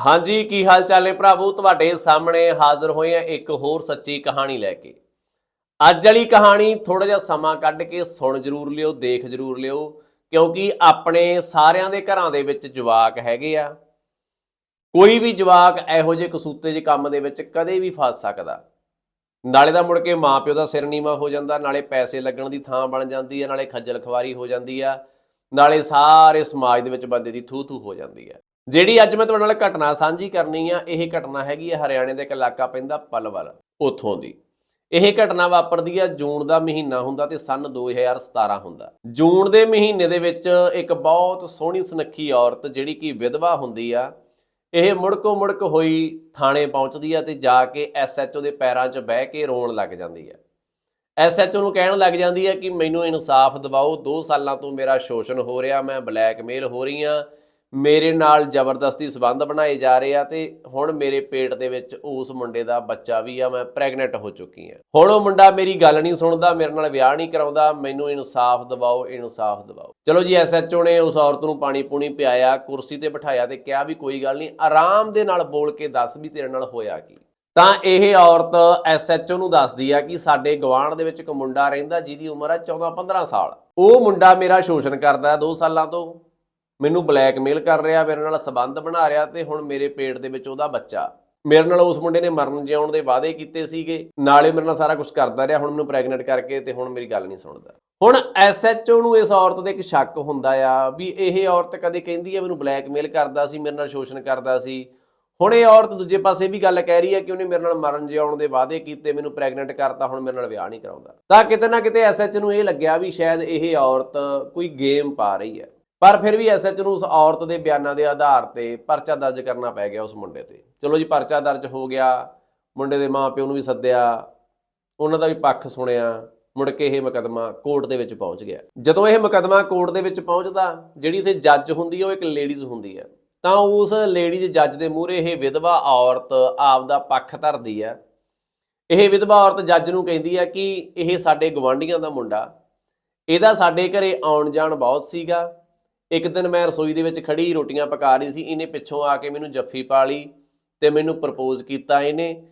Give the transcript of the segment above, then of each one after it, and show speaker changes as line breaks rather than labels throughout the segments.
ਹਾਂਜੀ, ਕੀ ਹਾਲ ਚਾਲ ਹੈ ਭਰਾਵੋ? ਤੁਹਾਡੇ ਸਾਹਮਣੇ ਹਾਜ਼ਰ ਹੋਏ ਆ ਇੱਕ ਹੋਰ ਸੱਚੀ ਕਹਾਣੀ ਲੈ ਕੇ। ਅੱਜ ਵਾਲੀ ਕਹਾਣੀ ਥੋੜਾ ਜਿਹਾ ਸਮਾਂ ਕੱਢ ਕੇ ਸੁਣ ਜਰੂਰ ਲਿਓ, ਦੇਖ ਜਰੂਰ ਲਿਓ, ਕਿਉਂਕਿ ਆਪਣੇ ਸਾਰਿਆਂ ਦੇ ਘਰਾਂ ਦੇ ਵਿੱਚ ਜਵਾਕ ਹੈਗੇ ਆ। ਕੋਈ ਵੀ ਜਵਾਕ ਇਹੋ ਜਿਹੇ ਕਸੂਤੇ ਜਿਹੇ ਕੰਮ ਦੇ ਵਿੱਚ ਕਦੇ ਵੀ ਫਸ ਸਕਦਾ। ਨਾਲੇ ਦਾ ਮੁੜ ਕੇ ਮਾਪਿਓ ਦਾ ਸਿਰ ਨੀਵਾ ਹੋ ਜਾਂਦਾ, ਨਾਲੇ ਪੈਸੇ ਲੱਗਣ ਦੀ ਥਾਂ ਬਣ ਜਾਂਦੀ ਹੈ ਨਾਲੇ ਖੱਜਲ ਖਵਾਰੀ ਹੋ ਜਾਂਦੀ ਆ, ਨਾਲੇ ਸਾਰੇ ਸਮਾਜ ਦੇ ਵਿੱਚ ਬੰਦੇ ਦੀ ਥੂ ਥੂ ਹੋ ਜਾਂਦੀ ਹੈ ਜਿਹੜੀ ਅੱਜ ਮੈਂ ਤੁਹਾਡੇ ਨਾਲ ਘਟਨਾ ਸਾਂਝੀ ਕਰਨੀ ਆ, ਇਹ ਘਟਨਾ ਹੈਗੀ ਹੈ ਹਰਿਆਣੇ ਦਾ ਇੱਕ ਇਲਾਕਾ ਪੈਂਦਾ ਪਲਵਲ, ਉੱਥੋਂ ਦੀ। ਇਹ ਘਟਨਾ ਵਾਪਰਦੀ ਆ ਜੂਨ ਦਾ ਮਹੀਨਾ ਹੁੰਦਾ ਤੇ ਸਨ 2017 ਹੁੰਦਾ। ਜੂਨ ਦੇ ਮਹੀਨੇ ਦੇ ਵਿੱਚ ਇੱਕ ਬਹੁਤ ਸੋਹਣੀ ਸੁਨੱਖੀ ਔਰਤ ਜਿਹੜੀ ਕਿ ਵਿਧਵਾ ਹੁੰਦੀ ਆ, ਇਹ ਮੁੜਕੋ ਮੁੜਕ ਹੋਈ ਥਾਣੇ ਪਹੁੰਚਦੀ ਆ ਤੇ ਜਾ ਕੇ ਐਸਐਚਓ ਦੇ ਪੈਰਾਂ 'ਚ ਬਹਿ ਕੇ ਰੋਣ ਲੱਗ ਜਾਂਦੀ ਆ। ਐਸਐਚਓ ਨੂੰ ਕਹਿਣ ਲੱਗ ਜਾਂਦੀ ਆ ਕਿ ਮੈਨੂੰ ਇਨਸਾਫ ਦਿਵਾਓ 2 ਸਾਲਾਂ ਤੋਂ ਮੇਰਾ ਸ਼ੋਸ਼ਣ ਹੋ ਰਿਹਾ, ਮੈਂ ਬਲੈਕਮੇਲ ਹੋ ਰਹੀ ਆ ਮੇਰੇ ਨਾਲ ਜ਼ਬਰਦਸਤੀ ਸਬੰਧ ਬਣਾਏ ਜਾ ਰਹੇ ਆ ਤੇ ਹੁਣ ਮੇਰੇ ਪੇਟ ਦੇ ਵਿੱਚ ਉਸ ਮੁੰਡੇ ਦਾ ਬੱਚਾ ਵੀ ਆ, ਮੈਂ ਪ੍ਰੈਗਨੈਂਟ ਹੋ ਚੁੱਕੀ ਆ। ਹੁਣ ਉਹ ਮੁੰਡਾ ਮੇਰੀ ਗੱਲ ਨਹੀਂ ਸੁਣਦਾ, ਮੇਰੇ ਨਾਲ ਵਿਆਹ ਨਹੀਂ ਕਰਾਉਂਦਾ, ਮੈਨੂੰ ਇਨਸਾਫ ਦਿਵਾਓ ਇਨਸਾਫ ਦਿਵਾਓ। ਚਲੋ ਜੀ ਐਸਐਚਓ ਨੇ ਉਸ ਔਰਤ ਨੂੰ ਪਾਣੀ ਪੂਣੀ ਪਿਆਇਆ, ਕੁਰਸੀ ਤੇ ਬਿਠਾਇਆ ਤੇ ਕਿਹਾ ਵੀ ਕੋਈ ਗੱਲ ਨਹੀਂ, ਆਰਾਮ ਦੇ ਨਾਲ ਬੋਲ ਕੇ ਦੱਸ ਵੀ ਤੇਰੇ ਨਾਲ ਹੋਇਆ ਕੀ। ਤਾਂ ਇਹ ਔਰਤ ਐਸਐਚਓ ਨੂੰ ਦੱਸਦੀ ਆ ਕਿ ਸਾਡੇ ਗਵਾਂਢ ਦੇ ਵਿੱਚ ਇੱਕ ਮੁੰਡਾ ਰਹਿੰਦਾ ਜਿਹਦੀ ਉਮਰ ਹੈ 14-15 ਸਾਲ। ਉਹ ਮੁੰਡਾ ਮੇਰਾ ਸ਼ੋਸ਼ਣ ਕਰਦਾ 2 ਸਾਲਾਂ ਤੋਂ। ਮੈਨੂੰ ਬਲੈਕਮੇਲ ਕਰ ਰਿਹਾ, ਮੇਰੇ ਨਾਲ ਸਬੰਧ ਬਣਾ ਰਿਹਾ ਤੇ ਹੁਣ ਮੇਰੇ ਪੇਟ ਦੇ ਵਿੱਚ ਉਹਦਾ ਬੱਚਾ। ਮੇਰੇ ਨਾਲ ਉਸ ਮੁੰਡੇ ਨੇ ਮਰਨ ਜਿਉਣ ਦੇ ਵਾਅਦੇ ਕੀਤੇ ਸੀਗੇ। ਨਾਲੇ ਮੇਰੇ ਨਾਲ ਸਾਰਾ ਕੁਝ ਕਰਦਾ ਰਿਹਾ, ਹੁਣ ਮੈਨੂੰ ਪ੍ਰੈਗਨੈਂਟ ਕਰਕੇ ਤੇ ਹੁਣ ਮੇਰੀ ਗੱਲ ਨਹੀਂ ਸੁਣਦਾ। ਹੁਣ ਐਸਐਚਓ ਨੂੰ ਇਸ ਔਰਤ ਦੇ ਇੱਕ ਸ਼ੱਕ ਹੁੰਦਾ ਆ ਵੀ ਇਹ ਔਰਤ ਕਦੇ ਕਹਿੰਦੀ ਹੈ ਮੈਨੂੰ ਬਲੈਕਮੇਲ ਕਰਦਾ ਸੀ, ਮੇਰੇ ਨਾਲ ਸ਼ੋਸ਼ਣ ਕਰਦਾ ਸੀ। ਹੁਣ ਇਹ ਔਰਤ ਦੂਜੇ ਪਾਸੇ ਵੀ ਗੱਲ ਕਹਿ ਰਹੀ ਹੈ ਕਿ ਉਹਨੇ ਮੇਰੇ ਨਾਲ ਮਰਨ ਜਿਉਣ ਦੇ ਵਾਅਦੇ ਕੀਤੇ, ਮੈਨੂੰ ਪ੍ਰੈਗਨੈਂਟ ਕਰਤਾ, ਹੁਣ ਮੇਰੇ ਨਾਲ ਵਿਆਹ ਨਹੀਂ ਕਰਾਉਂਦਾ। ਤਾਂ ਕਿਤੇ ਨਾ ਕਿਤੇ ਐਸਐਚ ਨੂੰ ਇਹ ਲੱਗਿਆ ਵੀ ਸ਼ਾਇਦ ਇਹ ਔਰਤ ਕੋਈ ਗੇਮ ਪਾ ਰਹੀ ਹੈ ਪਰ ਫਿਰ ਵੀ ਐਸਐਚ ਨੂੰ ਉਸ ਔਰਤ ਦੇ ਬਿਆਨਾਂ ਦੇ ਆਧਾਰ ਤੇ ਪਰਚਾ ਦਰਜ ਕਰਨਾ ਪੈ ਗਿਆ ਉਸ ਮੁੰਡੇ ਤੇ। ਚਲੋ ਜੀ, ਪਰਚਾ ਦਰਜ ਹੋ ਗਿਆ। ਮੁੰਡੇ ਦੇ ਮਾਪਿਓ ਨੂੰ ਵੀ ਸੱਦਿਆ। ਉਹਨਾਂ ਦਾ ਵੀ ਪੱਖ ਸੁਣਿਆ। ਮੁੜ ਕੇ ਇਹ ਮੁਕੱਦਮਾ ਕੋਰਟ ਦੇ ਵਿੱਚ ਪਹੁੰਚ ਗਿਆ। ਜਦੋਂ ਇਹ ਮੁਕੱਦਮਾ ਕੋਰਟ ਦੇ ਵਿੱਚ ਪਹੁੰਚਦਾ, ਜਿਹੜੀ ਇਸੇ ਜੱਜ ਹੁੰਦੀ ਉਹ ਇੱਕ ਲੇਡੀਜ਼ ਹੁੰਦੀ ਹੈ ਤਾਂ ਉਸ ਲੇਡੀਜ਼ ਜੱਜ ਦੇ ਮੂਹਰੇ ਇਹ ਵਿਧਵਾ ਔਰਤ ਆਪ ਦਾ ਪੱਖ ਧਰਦੀ ਹੈ ਇਹ ਵਿਧਵਾ ਔਰਤ ਜੱਜ ਨੂੰ ਕਹਿੰਦੀ ਹੈ ਕਿ ਇਹ ਸਾਡੇ ਗਵਾਂਢੀਆਂ ਦਾ ਮੁੰਡਾ। ਇਹਦਾ ਸਾਡੇ ਘਰੇ ਆਉਣ ਜਾਣ ਬਹੁਤ ਸੀਗਾ। ਇੱਕ ਦਿਨ ਮੈਂ ਰਸੋਈ ਦੇ ਵਿੱਚ ਖੜੀ ਰੋਟੀਆਂ ਪਕਾ ਰਹੀ ਸੀ, ਇਹਨੇ ਪਿੱਛੋਂ ਆ ਕੇ ਮੈਨੂੰ ਜੱਫੀ ਪਾ ਲਈ ਤੇ ਮੈਨੂੰ ਪ੍ਰਪੋਜ਼ ਕੀਤਾ ਇਹਨੇ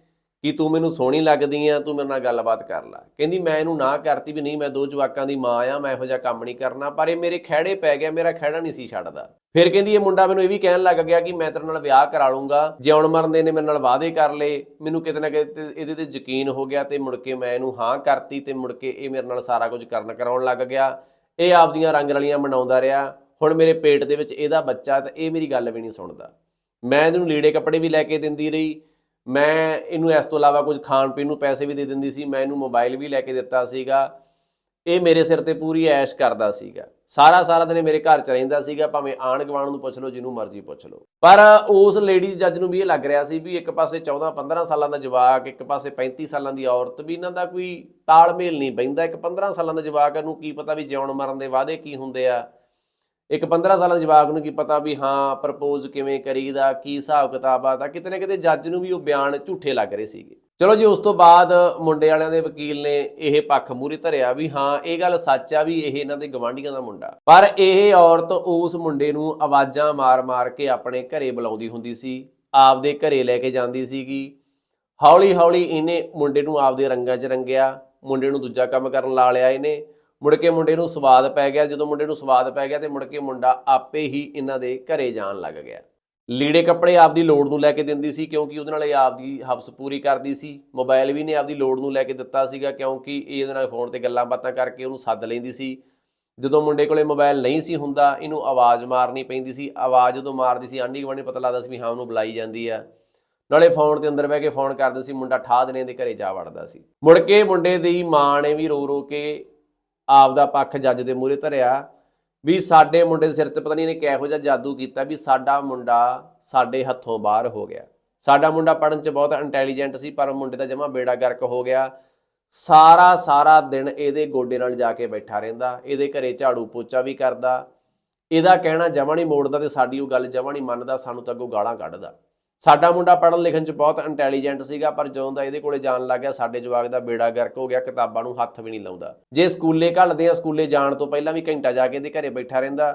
ਕਿ ਤੂੰ ਮੈਨੂੰ ਸੋਹਣੀ ਲੱਗਦੀ ਆ, ਤੂੰ ਮੇਰੇ ਨਾਲ ਗੱਲਬਾਤ ਕਰ ਲੈ। ਕਹਿੰਦੀ, ਮੈਂ ਇਹਨੂੰ ਨਾ ਕਰਤੀ ਵੀ ਨਹੀਂ, ਮੈਂ ਦੋ ਜਵਾਕਾਂ ਦੀ ਮਾਂ ਆ, ਮੈਂ ਇਹੋ ਜਿਹਾ ਕੰਮ ਨਹੀਂ ਕਰਨਾ, ਪਰ ਇਹ ਮੇਰੇ ਖਹਿੜੇ ਪੈ ਗਿਆ, ਮੇਰਾ ਖਹਿੜਾ ਨਹੀਂ ਸੀ ਛੱਡਦਾ। ਫਿਰ ਕਹਿੰਦੀ, ਇਹ ਮੁੰਡਾ ਮੈਨੂੰ ਇਹ ਵੀ ਕਹਿਣ ਲੱਗ ਗਿਆ ਕਿ ਮੈਂ ਤੇਰੇ ਨਾਲ ਵਿਆਹ ਕਰਾ ਲੂੰਗਾ, ਜਿਉਣ ਮਰਨ ਦੇ ਨੇ ਮੇਰੇ ਨਾਲ ਵਾਅਦੇ ਕਰ ਲਏ, ਮੈਨੂੰ ਕਿਤੇ ਨਾ ਕਿਤੇ ਇਹਦੇ ਤੇ ਯਕੀਨ ਹੋ ਗਿਆ ਤੇ ਮੁੜ ਕੇ ਮੈਂ ਇਹਨੂੰ ਹਾਂ ਕਰਤੀ ਤੇ ਮੁੜ ਕੇ ਇਹ ਮੇਰੇ ਨਾਲ ਸਾਰਾ ਕੁਝ ਕਰਨ ਕਰਾਉਣ ਲੱਗ ਗਿਆ। ਇਹ ਆਪਦੀਆਂ ਰੰਗ ਰਲੀਆਂ ਮਨਾਉਂਦਾ ਰਿਹਾ। ਹੁਣ ਮੇਰੇ ਪੇਟ ਦੇ ਵਿੱਚ ਇਹਦਾ ਬੱਚਾ ਤਾਂ ਇਹ ਮੇਰੀ ਗੱਲ ਵੀ ਨਹੀਂ ਸੁਣਦਾ। ਮੈਂ ਇਹਨੂੰ ਲੀੜੇ ਕੱਪੜੇ ਵੀ ਲੈ ਕੇ ਦਿੰਦੀ ਰਹੀ। ਮੈਂ ਇਹਨੂੰ ਇਸ ਤੋਂ ਇਲਾਵਾ ਕੁਝ ਖਾਣ ਪੀਣ ਨੂੰ ਪੈਸੇ ਵੀ ਦੇ ਦਿੰਦੀ ਸੀ। ਮੈਂ ਇਹਨੂੰ ਮੋਬਾਈਲ ਵੀ ਲੈ ਕੇ ਦਿੱਤਾ ਸੀਗਾ। ਇਹ ਮੇਰੇ ਸਿਰ ਤੇ ਪੂਰੀ ਐਸ਼ ਕਰਦਾ ਸੀਗਾ। ਸਾਰਾ ਸਾਰਾ ਦਿਨ ਮੇਰੇ ਘਰ ਚ ਰਹਿੰਦਾ ਸੀਗਾ। ਭਾਵੇਂ ਆਣ ਗਵਾਣ ਨੂੰ ਪੁੱਛ ਲਓ, ਜਿਹਨੂੰ ਮਰਜ਼ੀ ਪੁੱਛ ਲਓ। ਪਰ ਉਸ ਲੇਡੀ ਜੱਜ ਨੂੰ ਵੀ ਇਹ ਲੱਗ ਰਿਹਾ ਸੀ ਵੀ ਇੱਕ ਪਾਸੇ 14 15 ਸਾਲਾਂ ਦਾ ਜਵਾਕ, ਇੱਕ ਪਾਸੇ 35 ਸਾਲਾਂ ਦੀ ਔਰਤ ਵੀ ਇਹਨਾਂ ਦਾ ਕੋਈ ਤਾਲਮੇਲ ਨਹੀਂ ਬੈਂਦਾ ਇੱਕ 15 ਸਾਲਾਂ ਦਾ ਜਵਾਕ ਨੂੰ ਕੀ ਪਤਾ ਵੀ ਜਿਉਣ ਮਰਨ ਦੇ ਵਾਅਦੇ ਕੀ ਹੁੰਦੇ ਆ। ਇੱਕ 15 ਸਾਲਾਂ ਦੇ ਜਵਾਕ ਨੂੰ ਕੀ ਪਤਾ ਵੀ ਹਾਂ ਪ੍ਰਪੋਜ਼ ਕਿਵੇਂ ਕਰੀਦਾ, ਕੀ ਹਿਸਾਬ ਕਿਤਾਬ ਆ ਤਾਂ ਕਿਤੇ ਨਾ ਕਿਤੇ ਜੱਜ ਨੂੰ ਵੀ ਉਹ ਬਿਆਨ ਝੂਠੇ ਲੱਗ ਰਹੇ ਸੀਗੇ। ਚਲੋ ਜੀ, ਉਸ ਤੋਂ ਬਾਅਦ ਮੁੰਡੇ ਵਾਲਿਆਂ ਦੇ ਵਕੀਲ ਨੇ ਇਹ ਪੱਖ ਮੂਰੇ ਧਰਿਆ ਵੀ ਹਾਂ, ਇਹ ਗੱਲ ਸੱਚ ਆ ਵੀ ਇਹ ਇਹਨਾਂ ਦੇ ਗਵਾਂਢੀਆਂ ਦਾ ਮੁੰਡਾ। ਪਰ ਇਹ ਔਰਤ ਉਸ ਮੁੰਡੇ ਨੂੰ ਆਵਾਜ਼ਾਂ ਮਾਰ-ਮਾਰ ਕੇ ਆਪਣੇ ਘਰੇ ਬੁਲਾਉਂਦੀ ਹੁੰਦੀ ਸੀ, ਆਪਦੇ ਘਰੇ ਲੈ ਕੇ ਜਾਂਦੀ ਸੀਗੀ। ਹੌਲੀ-ਹੌਲੀ ਇਹਨੇ ਮੁੰਡੇ ਨੂੰ ਆਪਦੇ ਰੰਗਾਂ 'ਚ ਰੰਗਿਆ, ਮੁੰਡੇ ਨੂੰ ਦੂਜਾ ਕੰਮ ਕਰਨ ਲਾ ਲਿਆ ਇਹਨੇ। ਮੁੜ ਕੇ ਮੁੰਡੇ ਨੂੰ ਸਵਾਦ ਪੈ ਗਿਆ, ਜਦੋਂ ਮੁੰਡੇ ਨੂੰ ਸਵਾਦ ਪੈ ਗਿਆ ਤੇ ਮੁੜ ਕੇ ਮੁੰਡਾ ਆਪੇ ਹੀ ਇਹਨਾਂ ਦੇ ਘਰੇ ਜਾਣ ਲੱਗ ਗਿਆ। ਲੀੜੇ ਕੱਪੜੇ ਆਪਦੀ ਲੋੜ ਨੂੰ ਲੈ ਕੇ ਦਿੰਦੀ ਸੀ, ਕਿਉਂਕਿ ਉਹਦੇ ਨਾਲ ਇਹ ਆਪਦੀ ਹਫ਼ਸ ਪੂਰੀ ਕਰਦੀ ਸੀ। ਮੋਬਾਈਲ ਵੀ ਨੇ ਆਪਦੀ ਲੋੜ ਨੂੰ ਲੈ ਕੇ ਦਿੱਤਾ ਸੀਗਾ, ਕਿਉਂਕਿ ਇਹ ਇਹਦੇ ਨਾਲ ਫੋਨ ਤੇ ਗੱਲਾਂ ਬਾਤਾਂ ਕਰਕੇ ਉਹਨੂੰ ਸੱਦ ਲੈਂਦੀ ਸੀ। ਜਦੋਂ ਮੁੰਡੇ ਕੋਲੇ ਮੋਬਾਈਲ ਨਹੀਂ ਸੀ ਹੁੰਦਾ, ਇਹਨੂੰ ਆਵਾਜ਼ ਮਾਰਨੀ ਪੈਂਦੀ ਸੀ। ਆਵਾਜ਼ ਜਦੋਂ ਮਾਰਦੀ ਸੀ, ਆਂਢੀ ਗੁਆਂਢੀ ਪਤਾ ਲੱਗਦਾ ਸੀ ਵੀ ਹਾਂ, ਉਹਨੂੰ ਬੁਲਾਈ ਜਾਂਦੀ ਆ। ਨਾਲੇ ਫੋਨ ਤੇ ਅੰਦਰ ਬਹਿ ਕੇ ਫੋਨ ਕਰਦੇ ਸੀ, ਮੁੰਡਾ ਠਾਹ ਦਿਨੇ ਦੇ ਘਰੇ ਜਾ ਵੜਦਾ ਸੀ। ਮੁੜ ਕੇ ਮੁੰਡੇ ਦੀ ਮਾਂ ਨੇ ਵੀ ਰੋ ਰੋ ਕੇ ਆਪ ਦਾ ਪੱਖ ਜੱਜ ਦੇ ਮੂਹਰੇ ਧਰਿਆ ਵੀ ਸਾਡੇ ਮੁੰਡੇ ਦੇ ਸਿਰ ਤੇ ਪਤਾ ਨਹੀਂ ਇਹਨੇ ਕਿਹੋ ਜਿਹਾ ਜਾਦੂ ਕੀਤਾ ਵੀ ਸਾਡਾ ਮੁੰਡਾ ਸਾਡੇ ਹੱਥੋਂ ਬਾਹਰ ਹੋ ਗਿਆ। ਸਾਡਾ ਮੁੰਡਾ ਪੜਨ ਚ ਬਹੁਤ ਇੰਟੈਲੀਜੈਂਟ ਸੀ, ਪਰ ਮੁੰਡੇ ਦਾ ਜਮਾ ਬੇੜਾ ਗਰਕ ਹੋ ਗਿਆ। ਸਾਰਾ ਸਾਰਾ ਦਿਨ ਇਹਦੇ ਗੋਡੇ ਨਾਲ ਜਾ ਕੇ ਬੈਠਾ ਰਹਿੰਦਾ, ਇਹਦੇ ਘਰੇ ਝਾੜੂ ਪੋਚਾ ਵੀ ਕਰਦਾ। ਇਹਦਾ ਕਹਿਣਾ ਜਮਾ ਨਹੀਂ ਮੋੜਦਾ ਤੇ ਸਾਡੀ ਉਹ ਗੱਲ ਜਮਾ ਨਹੀਂ ਮੰਨਦਾ, ਸਾਨੂੰ ਤਾਂ ਅੱਗੋਂ ਗਾਲਾਂ ਕੱਢਦਾ। ਸਾਡਾ ਮੁੰਡਾ ਪੜ੍ਹਨ ਲਿਖਣ ਚ ਬਹੁਤ ਇੰਟੈਲੀਜੈਂਟ ਸੀਗਾ, ਪਰ ਜਦੋਂ ਦਾ ਇਹਦੇ ਕੋਲੇ ਜਾਣ ਲੱਗ ਗਿਆ, ਸਾਡੇ ਜਵਾਕ ਦਾ ਬੇੜਾ ਗਰਕ ਹੋ ਗਿਆ, ਕਿਤਾਬਾਂ ਨੂੰ ਹੱਥ ਵੀ ਨਹੀਂ ਲਾਉਂਦਾ। ਜੇ ਸਕੂਲੇ ਘੱਲਦੇ ਆ, ਸਕੂਲੇ ਜਾਣ ਤੋਂ ਪਹਿਲਾਂ ਵੀ ਘੰਟਾ ਜਾ ਕੇ ਇਹਦੇ ਘਰੇ ਬੈਠਾ ਰਹਿੰਦਾ,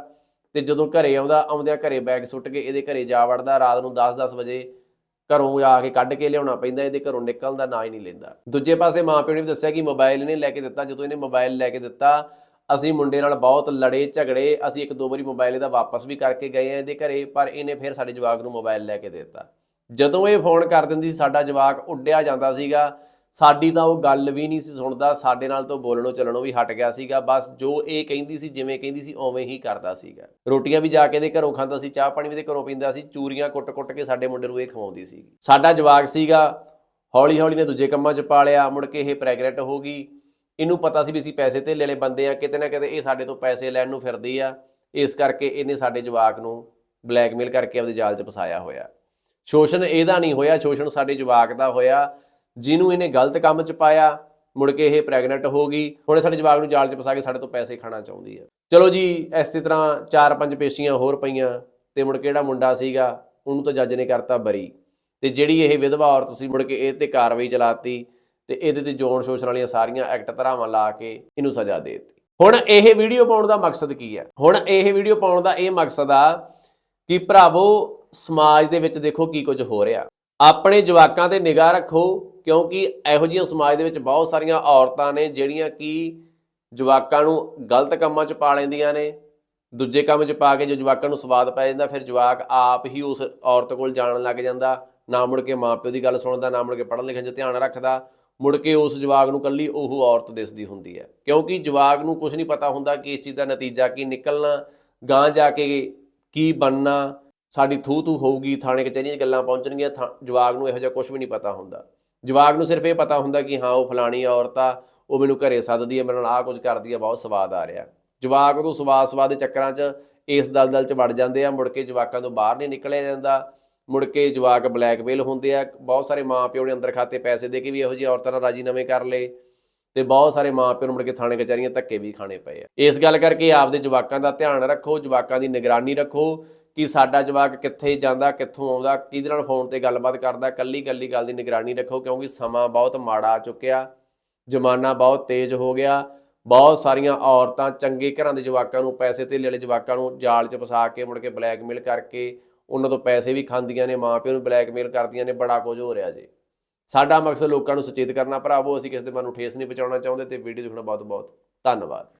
ਤੇ ਜਦੋਂ ਘਰੇ ਆਉਂਦਾ, ਆਉਂਦਿਆਂ ਘਰੇ ਬੈਗ ਸੁੱਟ ਕੇ ਇਹਦੇ ਘਰੇ ਜਾ ਵੜਦਾ, ਰਾਤ ਨੂੰ 10-10 ਵਜੇ ਘਰੋਂ ਆ ਕੇ ਕੱਢ ਕੇ ਲਿਆਉਣਾ ਪੈਂਦਾ, ਇਹਦੇ ਘਰੋਂ ਨਿਕਲਣ ਦਾ ਨਾਂ ਹੀ ਨਹੀਂ ਲੈਂਦਾ। ਦੂਜੇ ਪਾਸੇ ਮਾਪਿਓ ਨੇ ਵੀ ਦੱਸਿਆ ਕਿ ਮੋਬਾਈਲ ਇਹਨੇ ਲੈ ਕੇ ਦਿੱਤਾ, ਜਦੋਂ ਇਹਨੇ ਮੋਬਾਈਲ ਲੈ ਕੇ ਦਿੱਤਾ ਅਸੀਂ ਮੁੰਡੇ ਨਾਲ ਬਹੁਤ ਲੜੇ, ਝਗੜੇ, ਅਸੀਂ ਇੱਕ ਦੋ ਵਾਰੀ ਮੋਬਾਈਲ ਇਹਦਾ ਵਾਪਸ ਵੀ ਕਰਕੇ ਗਏ ਆ ਇਹਦੇ ਘਰੇ, ਪਰ ਇਹਨੇ ਫਿਰ ਸਾਡੇ ਜਵਾਕ ਨੂੰ ਮੋਬਾਈਲ ਲੈ ਕੇ ਦੇ ਦਿੱਤਾ। ਜਦੋਂ ਇਹ ਫੋਨ ਕਰ ਦਿੰਦੀ ਸੀ, ਸਾਡਾ ਜਵਾਕ ਉੱਡਿਆ ਜਾਂਦਾ ਸੀਗਾ। ਸਾਡੀ ਤਾਂ ਉਹ ਗੱਲ ਵੀ ਨਹੀਂ ਸੀ ਸੁਣਦਾ, ਸਾਡੇ ਨਾਲ ਤੋਂ ਬੋਲਣੋਂ ਚੱਲਣੋਂ ਵੀ ਹਟ ਗਿਆ ਸੀਗਾ। ਬਸ ਜੋ ਇਹ ਕਹਿੰਦੀ ਸੀ, ਜਿਵੇਂ ਕਹਿੰਦੀ ਸੀ, ਉਵੇਂ ਹੀ ਕਰਦਾ ਸੀਗਾ। ਰੋਟੀਆਂ ਵੀ ਜਾ ਕੇ ਇਹਦੇ ਘਰੋਂ ਖਾਂਦਾ ਸੀ, ਚਾਹ ਪਾਣੀ ਵੀ ਇਹਦੇ ਘਰੋਂ ਪੀਂਦਾ ਸੀ, ਚੂਰੀਆਂ ਕੁੱਟ-ਕੁੱਟ ਕੇ ਸਾਡੇ ਮੁੰਡੇ ਨੂੰ ਇਹ ਖਵਾਉਂਦੀ ਸੀ ਸਾਡਾ ਜਵਾਕ ਸੀਗਾ ਹੌਲੀ ਹੌਲੀ ਨੇ ਦੂਜੇ ਕੰਮਾਂ 'ਚ ਪਾ ਲਿਆ ਮੁੜ ਕੇ ਇਹ ਪ੍ਰੈਗਨੈਂਟ ਹੋ ਗਈ। ਇਹਨੂੰ ਪਤਾ ਸੀ ਵੀ ਅਸੀਂ ਪੈਸੇ ਧੇਲੇ ਵਾਲੇ ਬੰਦੇ ਆ, ਕਿਤੇ ਨਾ ਕਿਤੇ ਇਹ ਸਾਡੇ ਤੋਂ ਪੈਸੇ ਲੈਣ ਨੂੰ ਫਿਰਦੀ ਆ। ਇਸ ਕਰਕੇ ਇਹਨੇ ਸਾਡੇ ਜਵਾਕ ਨੂੰ ਬਲੈਕਮੇਲ ਕਰਕੇ ਆਪਦੇ ਜਾਲ 'ਚ ਫਸਾਇਆ ਹੋਇਆ। ਸ਼ੋਸ਼ਣ ਇਹਦਾ ਨਹੀਂ ਹੋਇਆ, ਸ਼ੋਸ਼ਣ ਸਾਡੇ ਜਵਾਕ ਦਾ ਹੋਇਆ। ਜਿਹਨੂੰ ਇਹਨੇ ਗਲਤ ਕੰਮ 'ਚ ਪਾਇਆ, ਮੁੜ ਕੇ ਇਹ ਪ੍ਰੈਗਨੈਂਟ ਹੋ ਗਈ। ਹੁਣ ਸਾਡੇ ਜਵਾਕ ਨੂੰ ਜਾਲ 'ਚ ਫਸਾ ਕੇ ਸਾਡੇ ਤੋਂ ਪੈਸੇ ਖਾਣਾ ਚਾਹੁੰਦੀ ਆ। ਚਲੋ ਜੀ, ਇਸੇ ਤਰ੍ਹਾਂ ਚਾਰ ਪੰਜ ਪੇਸ਼ੀਆਂ ਹੋਰ ਪਈਆਂ ਤੇ ਮੁੜ ਕੇ ਜਿਹੜਾ ਮੁੰਡਾ ਸੀਗਾ, ਉਹਨੂੰ ਤਾਂ ਜੱਜ ਨੇ ਕਰਤਾ ਬਰੀ। ਤੇ ਜਿਹੜੀ ਇਹ ਵਿਧਵਾ ਔਰਤ ਸੀ, ਮੁੜ ਕੇ ਇਹ ਤੇ ਕਾਰਵਾਈ ਚਲਾਤੀ। ਤੇ ਇਹਦੇ ਤੇ ਜੋਨ ਸ਼ੋਸ਼ਣ ਵਾਲੀਆਂ ਸਾਰੀਆਂ ਐਕਟ ਧਾਰਾਵਾਂ ਲਾ ਕੇ ਇਹਨੂੰ ਸਜ਼ਾ ਦੇ ਦਿੱਤੀ। ਹੁਣ ਇਹ ਵੀਡੀਓ ਪਾਉਣ ਦਾ ਮਕਸਦ ਕੀ ਹੈ? ਹੁਣ ਇਹ ਵੀਡੀਓ ਪਾਉਣ ਦਾ ਇਹ ਮਕਸਦ ਆ ਕਿ ਭਰਾਵੋ, ਸਮਾਜ ਦੇ ਵਿੱਚ ਦੇਖੋ ਕੀ ਕੁਝ ਹੋ ਰਿਹਾ। ਆਪਣੇ ਜਵਾਕਾਂ ਤੇ ਨਿਗਾਹ ਰੱਖੋ, ਕਿਉਂਕਿ ਇਹੋ ਜਿਹੀਆਂ ਸਮਾਜ ਦੇ ਵਿੱਚ ਬਹੁਤ ਸਾਰੀਆਂ ਔਰਤਾਂ ਨੇ ਜਿਹੜੀਆਂ ਕਿ ਜਵਾਕਾਂ ਨੂੰ ਗਲਤ ਕੰਮਾਂ 'ਚ ਪਾ ਲੈਂਦੀਆਂ ਨੇ। ਦੂਜੇ ਕੰਮ 'ਚ ਪਾ ਕੇ ਜੋ ਜਵਾਕਾਂ ਨੂੰ ਸਵਾਦ ਪੈ ਜਾਂਦਾ, ਫਿਰ ਜਵਾਕ ਆਪ ਹੀ ਉਸ ਔਰਤ ਕੋਲ ਜਾਣ ਲੱਗ ਜਾਂਦਾ। ਨਾ ਮੁੜ ਕੇ ਮਾਪਿਓ ਦੀ ਗੱਲ ਸੁਣਦਾ, ਨਾ ਮੁੜ ਕੇ ਪੜ੍ਹਨ ਲਿਖਣ 'ਚ ਧਿਆਨ ਰੱਖਦਾ। ਮੁੜ ਕੇ ਉਸ ਜਵਾਕ ਨੂੰ ਕੱਲੀ ਉਹ ਔਰਤ ਦਿਸਦੀ ਹੁੰਦੀ ਹੈ। ਕਿਉਂਕਿ ਜਵਾਕ ਨੂੰ ਕੁਝ ਨਹੀਂ ਪਤਾ ਹੁੰਦਾ ਕਿ ਇਸ ਚੀਜ਼ ਦਾ ਨਤੀਜਾ ਕੀ ਨਿਕਲਣਾ ਗਾਂ ਜਾ ਕੇ ਕੀ ਬਣਨਾ, ਸਾਡੀ ਥੂ ਥੂ ਹੋਊਗੀ, ਥਾਣੇ ਕਚਹਿਰੀਆਂ ਗੱਲਾਂ ਪਹੁੰਚਣਗੀਆਂ, ਥਾਂ- ਜਵਾਕ ਨੂੰ ਇਹੋ ਜਿਹਾ ਕੁਝ ਵੀ ਨਹੀਂ ਪਤਾ ਹੁੰਦਾ। ਜਵਾਕ ਨੂੰ ਸਿਰਫ ਇਹ ਪਤਾ ਹੁੰਦਾ ਕਿ ਹਾਂ, ਉਹ ਫਲਾਣੀ ਔਰਤ ਆ, ਉਹ ਮੈਨੂੰ ਘਰੇ ਸੱਦਦੀ ਹੈ, ਮੇਰੇ ਨਾਲ ਆਹ ਕੁਝ ਕਰਦੀ ਹੈ, ਬਹੁਤ ਸਵਾਦ ਆ ਰਿਹਾ। ਜਵਾਕ ਤੋਂ ਸਵਾਦ ਸਵਾਦ ਦੇ ਚੱਕਰਾਂ 'ਚ ਇਸ ਦਲਦਲ 'ਚ ਵੜ ਜਾਂਦੇ ਆ, ਮੁੜ ਕੇ ਜਵਾਕਾਂ ਤੋਂ ਬਾਹਰ ਨਹੀਂ ਨਿਕਲਿਆ ਜਾਂਦਾ। ਮੁੜ ਕੇ ਜਵਾਕ ਬਲੈਕਮੇਲ ਹੁੰਦੇ ਆ, ਬਹੁਤ ਸਾਰੇ ਮਾਪਿਓ ਨੇ ਅੰਦਰ ਖਾਤੇ ਪੈਸੇ ਦੇ ਕੇ ਵੀ ਇਹੋ ਜਿਹੀ ਔਰਤਾਂ ਨਾਲ ਰਾਜੀਨਾਮੇ ਕਰ ਲਏ ਤੇ ਬਹੁਤ ਸਾਰੇ ਮਾਪਿਓ ਨੂੰ ਮੁੜ ਕੇ ਥਾਣੇ ਕਚਹਿਰੀਆਂ ਧੱਕੇ ਵੀ ਖਾਣੇ ਪਏ ਆ। ਇਸ ਗੱਲ ਕਰਕੇ ਆਪਦੇ ਜਵਾਕਾਂ ਦਾ ਧਿਆਨ ਰੱਖੋ, ਜਵਾਕਾਂ ਦੀ ਨਿਗਰਾਨੀ ਰੱਖੋ ਕਿ ਸਾਡਾ ਜਵਾਕ ਕਿੱਥੇ ਜਾਂਦਾ, ਕਿੱਥੋਂ ਆਉਂਦਾ, ਕਿਹਦੇ ਨਾਲ ਫੋਨ ਤੇ ਗੱਲਬਾਤ ਕਰਦਾ ਕੱਲੀ ਕੱਲੀ ਗੱਲ ਦੀ ਨਿਗਰਾਨੀ ਰੱਖੋ ਕਿਉਂਕਿ ਸਮਾਂ ਬਹੁਤ ਮਾੜਾ ਆ ਚੁੱਕਿਆ, ਜ਼ਮਾਨਾ ਬਹੁਤ ਤੇਜ਼ ਹੋ ਗਿਆ, ਬਹੁਤ ਸਾਰੀਆਂ ਔਰਤਾਂ ਚੰਗੇ ਘਰਾਂ ਦੇ ਜਵਾਕਾਂ ਨੂੰ ਪੈਸੇ ਤੇ ਵਾਲੇ ਜਵਾਕਾਂ ਨੂੰ ਜਾਲ 'ਚ ਫਸਾ ਕੇ ਮੁੜ ਕੇ ਬਲੈਕਮੇਲ ਕਰਕੇ ਉਹਨਾਂ ਤੋਂ ਪੈਸੇ ਵੀ ਖਾਂਦੀਆਂ ਨੇ, ਮਾਂ ਪਿਓ ਨੂੰ ਬਲੈਕਮੇਲ ਕਰਦੀਆਂ ਨੇ, ਬੜਾ ਕੁਝ ਹੋ ਰਿਹਾ ਜੀ। ਸਾਡਾ ਮਕਸਦ ਲੋਕਾਂ ਨੂੰ ਸੁਚੇਤ ਕਰਨਾ, ਭਰਾਵੋ, ਅਸੀਂ ਕਿਸੇ ਦੇ ਮਨ ਨੂੰ ਠੇਸ ਨਹੀਂ ਪਹੁੰਚਾਉਣਾ ਚਾਹੁੰਦੇ ਤੇ ਵੀਡੀਓ ਦੇਖਣਾ ਬਹੁਤ ਬਹੁਤ ਧੰਨਵਾਦ।